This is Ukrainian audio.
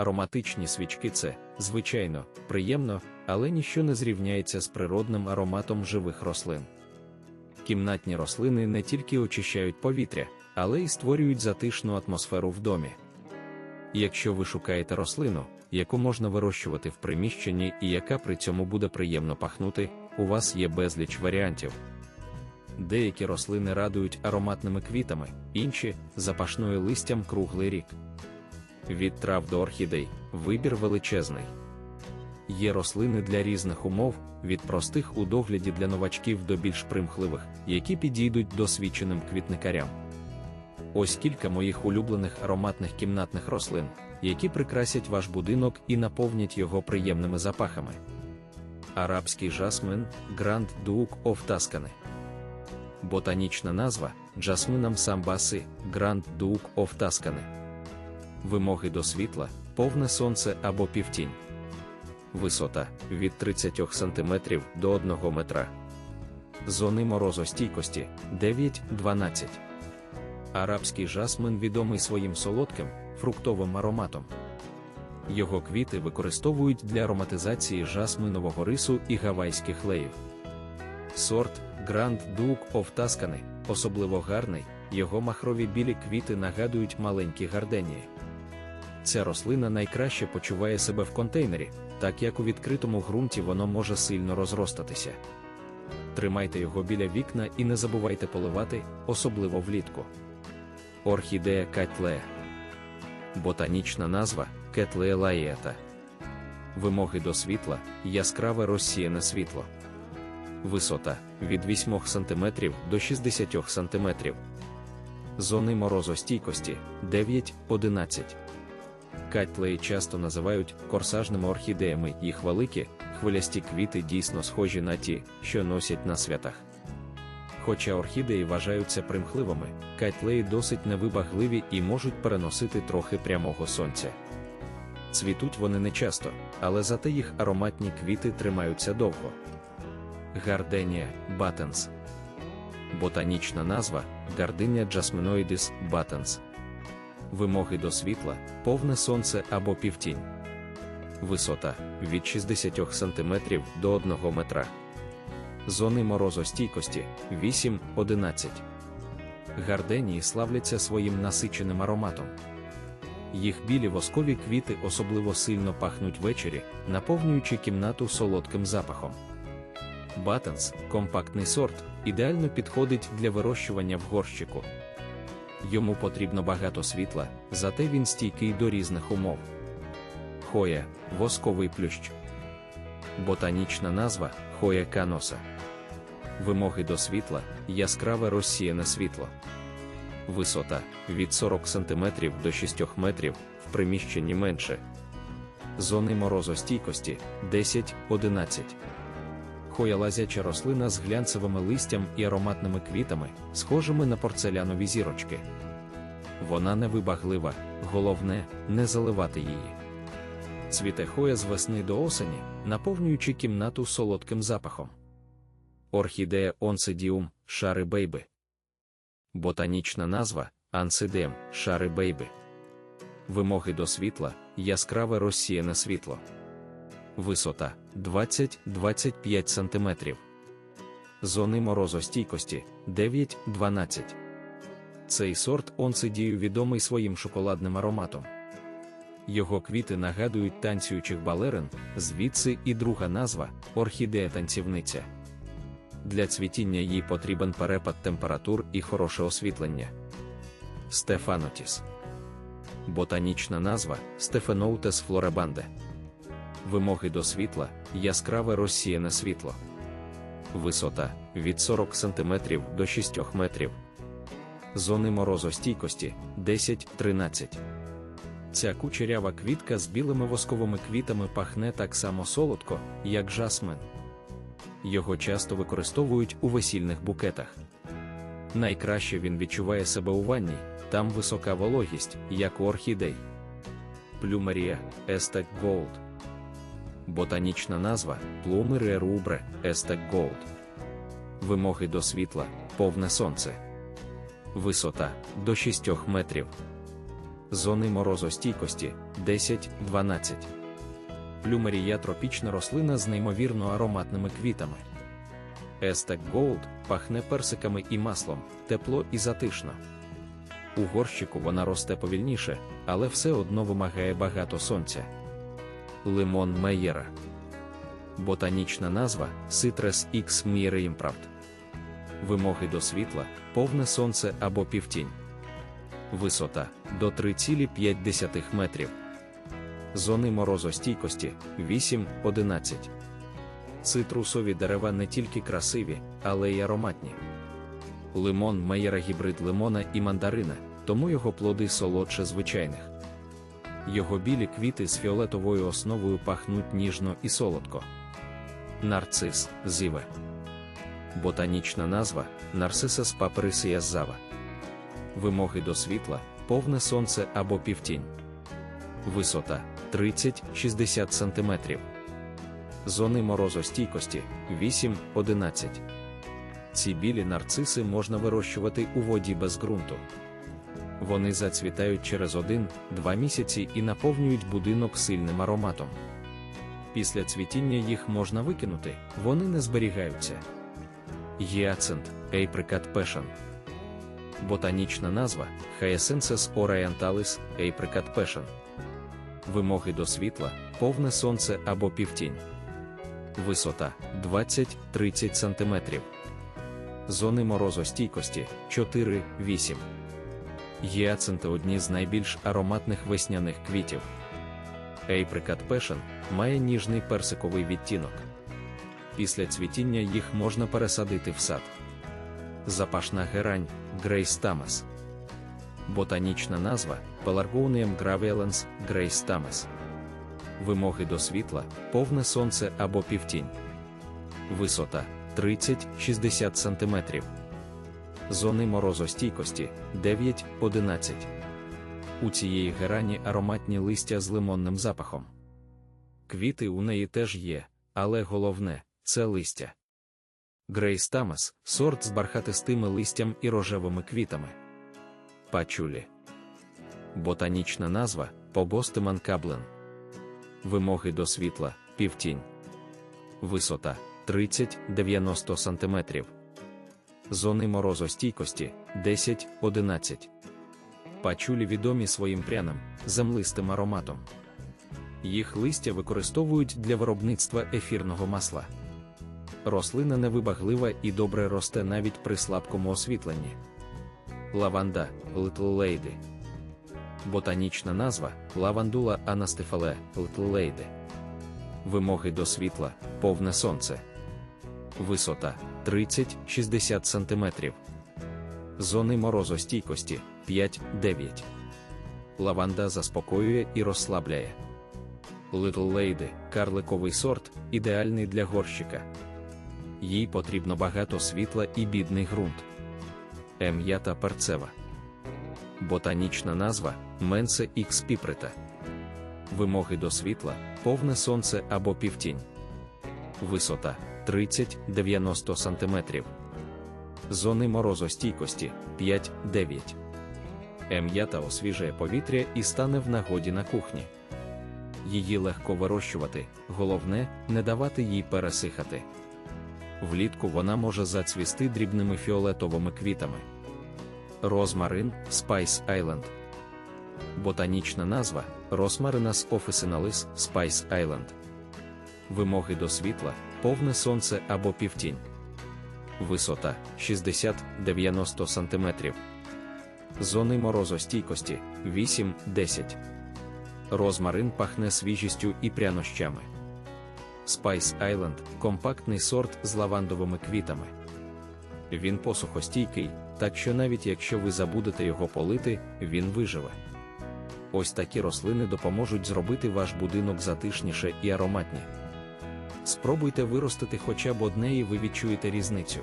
Ароматичні свічки це, звичайно, приємно, але ніщо не зрівняється з природним ароматом живих рослин. Кімнатні рослини не тільки очищають повітря, але й створюють затишну атмосферу в домі. Якщо ви шукаєте рослину, яку можна вирощувати в приміщенні і яка при цьому буде приємно пахнути, у вас є безліч варіантів. Деякі рослини радують ароматними квітами, інші запашною листям круглий рік. Від трав до орхідей вибір величезний. Є рослини для різних умов, від простих у догляді для новачків до більш примхливих, які підійдуть досвідченим квітникарям. Ось кілька моїх улюблених ароматних кімнатних рослин, які прикрасять ваш будинок і наповнять його приємними запахами. Арабський жасмин Grand Duke of Tuscany. Ботанічна назва Джасминам самбаси Grand Duke of Tuscany. Вимоги до світла, повне сонце або півтінь. Висота від 30 см до 1 метра. Зони морозостійкості 9-12. Арабський жасмин відомий своїм солодким, фруктовим ароматом. Його квіти використовують для ароматизації жасминового рису і гавайських леїв. Сорт Grand Duke of Tuscany особливо гарний, його махрові білі квіти нагадують маленькі гарденії. Ця рослина найкраще почуває себе в контейнері, так як у відкритому ґрунті воно може сильно розростатися. Тримайте його біля вікна і не забувайте поливати, особливо влітку. Орхідея Катлея. Ботанічна назва Кетлея лаєта. Вимоги до світла яскраве розсіяне світло. Висота від 8 см до 60 см. Зони морозостійкості 9-11. Катлеї часто називають корсажними орхідеями, їх великі, хвилясті квіти дійсно схожі на ті, що носять на святах. Хоча орхідеї вважаються примхливими, кайтлеї досить невибагливі і можуть переносити трохи прямого сонця. Цвітуть вони не часто, але зате їх ароматні квіти тримаються довго. Гарденія Батенс. Ботанічна назва Гардиня Джасминоїдис Батенс. Вимоги до світла, повне сонце або півтінь. Висота від 60 см до 1 метра. Зони морозостійкості 8-11. Гарденії славляться своїм насиченим ароматом. Їх білі воскові квіти особливо сильно пахнуть ввечері, наповнюючи кімнату солодким запахом. Батенс компактний сорт, ідеально підходить для вирощування в горщику. Йому потрібно багато світла, зате він стійкий до різних умов. Хоя восковий плющ. Ботанічна назва Хоя каноса. Вимоги до світла яскраве розсіяне світло. Висота від 40 см до 6 метрів, в приміщенні менше. Зони морозостійкості 10-11. Хоя лазяча рослина з глянцевими листям і ароматними квітами, схожими на порцелянові зірочки. Вона невибаглива, головне не заливати її. Цвіте хоя з весни до осені, наповнюючи кімнату солодким запахом. Орхідея онсидіум шари бейби. Ботанічна назва ансидем шари бейби. Вимоги до світла яскраве розсіяне світло. Висота 20-25 см. Зони морозостійкості 9-12. Цей сорт онсидію відомий своїм шоколадним ароматом. Його квіти нагадують танцюючих балерин, звідси і друга назва орхідея танцівниця. Для цвітіння їй потрібен перепад температур і хороше освітлення. Стефанотіс. Ботанічна назва Стефеноутес флоребанде. Вимоги до світла яскраве розсіяне світло. Висота від 40 см до 6 метрів. Зони морозостійкості 10-13. Ця кучерява квітка з білими восковими квітами пахне так само солодко, як жасмин. Його часто використовують у весільних букетах. Найкраще він відчуває себе у ванні, там висока вологість, як у орхідей. Плюмерія Естек Голд. Ботанічна назва Плумерія рубре Естек Голд. Вимоги до світла, повне сонце. Висота до 6 метрів. Зони морозостійкості 10-12. Плюмерія тропічна рослина з неймовірно ароматними квітами. Естек Gold пахне персиками і маслом, тепло і затишно. У горщику вона росте повільніше, але все одно вимагає багато сонця. Лимон Мейєра. Ботанічна назва Citrus X Miriampravd. Вимоги до світла, повне сонце або півтінь. Висота до 3,5 метрів. Зони морозостійкості 8-11. Цитрусові дерева не тільки красиві, але й ароматні. Лимон Мейєра гібрид лимона і мандарина, тому його плоди солодше звичайних. Його білі квіти з фіолетовою основою пахнуть ніжно і солодко. Нарцис зіве. Ботанічна назва Нарцисас паперисія зава. Вимоги до світла, повне сонце або півтінь. Висота 30-60 см. Зони морозостійкості 8-11. Ці білі нарциси можна вирощувати у воді без ґрунту. Вони зацвітають через 1-2 місяці і наповнюють будинок сильним ароматом. Після цвітіння їх можна викинути, вони не зберігаються. Гіацинт Apricot Passion Ботанічна назва Hyacinthus orientalis Apricot Passion Вимоги до світла, повне сонце або півтінь. Висота 20-30 см. Зони морозостійкості 4-8. Гіацинти одні з найбільш ароматних весняних квітів. Apricot Passion має ніжний персиковий відтінок. Після цвітіння їх можна пересадити в сад. Запашна герань Grace Tamas. Ботанічна назва Pelargonium graveolens Grace Tamas. Вимоги до світла, повне сонце або півтінь. Висота 30-60 см. Зони морозостійкості 9-11. У цієї герані ароматні листя з лимонним запахом. Квіти у неї теж є, але головне це листя. Грейс Тамас сорт з бархатистими листям і рожевими квітами. Пачулі. Ботанічна назва Побостиман Каблен. Вимоги до світла півтінь. Висота 30-90 см. Зони морозостійкості 10-11. Пачулі відомі своїм пряним, землистим ароматом. Їх листя використовують для виробництва ефірного масла. Рослина невибаглива і добре росте навіть при слабкому освітленні. Лаванда Lady. Ботанічна назва лавандула анастефале Lady. Вимоги до світла, повне сонце. Висота 30-60 см. Зони морозостійкості 5-9. Лаванда заспокоює і розслабляє. Little Lady – карликовий сорт, ідеальний для горщика. Їй потрібно багато світла і бідний ґрунт. Ем'ята перцева. Ботанічна назва Менсе Ікс піприта. Вимоги до світла, повне сонце або півтінь. Висота 30-90 см. Зони морозостійкості 5-9. Ем'ята освіжує повітря і стане в нагоді на кухні. Її легко вирощувати, головне не давати їй пересихати. Влітку вона може зацвісти дрібними фіолетовими квітами. Розмарин Spice Island. Ботанічна назва Rosmarinus officinalis Spice Island. Вимоги до світла, повне сонце або півтінь. Висота 60-90 см. Зони морозостійкості 8-10. Розмарин пахне свіжістю і прянощами. Spice Island компактний сорт з лавандовими квітами. Він посухостійкий, так що навіть якщо ви забудете його полити, він виживе. Ось такі рослини допоможуть зробити ваш будинок затишніше і ароматні. Спробуйте виростити хоча б одне і ви відчуєте різницю.